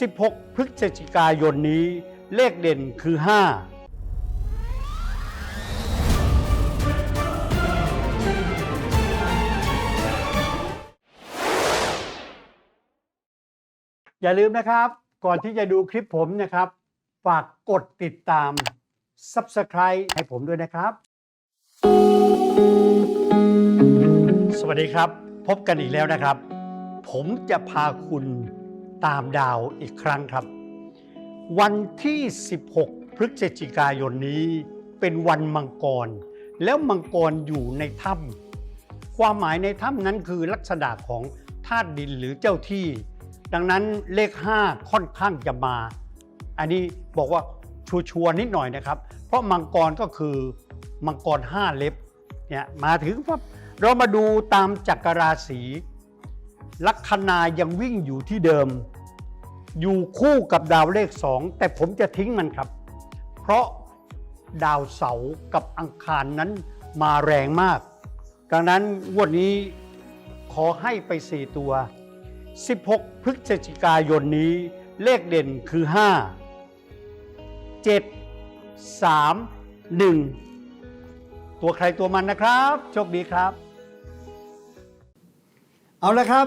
16 พฤศจิกายนนี้เลขเด่นคือ 5 อย่าลืมนะครับ ก่อนที่จะดูคลิปผมนะครับ ฝากกดติดตาม Subscribe ให้ผมด้วยนะครับ สวัสดีครับ พบกันอีกแล้วนะครับ ผมจะพาคุณ ตามดาวอีกครั้งครับ วันที่ 16 พฤศจิกายนนี้เป็นวันมังกร แล้วมังกรอยู่ในถ้ำความหมายในถ้ำนั้นคือลักษณะของธาตุดินหรือเจ้าที่ ดังนั้นเลข 5 ค่อนข้างจะมา อันนี้บอกว่าชัวร์นิดหน่อยนะครับ เพราะมังกรก็คือมังกร5เล็บเนี่ยมาถึงปั๊บเรามาดูตามจักรราศีลัคนายังวิ่งอยู่ที่เดิม อยู่คู่กับดาวเลขสองแต่ผมจะทิ้งมันครับ เพราะดาวเสาร์กับอังคารนั้นมาแรงมาก ดังนั้นวันนี้ขอให้ไป 4 ตัว 16 พฤศจิกายนนี้เลขเด่นคือ 5 7 3 1 ตัวใครตัวมันนะครับ โชคดีครับ เอาละครับ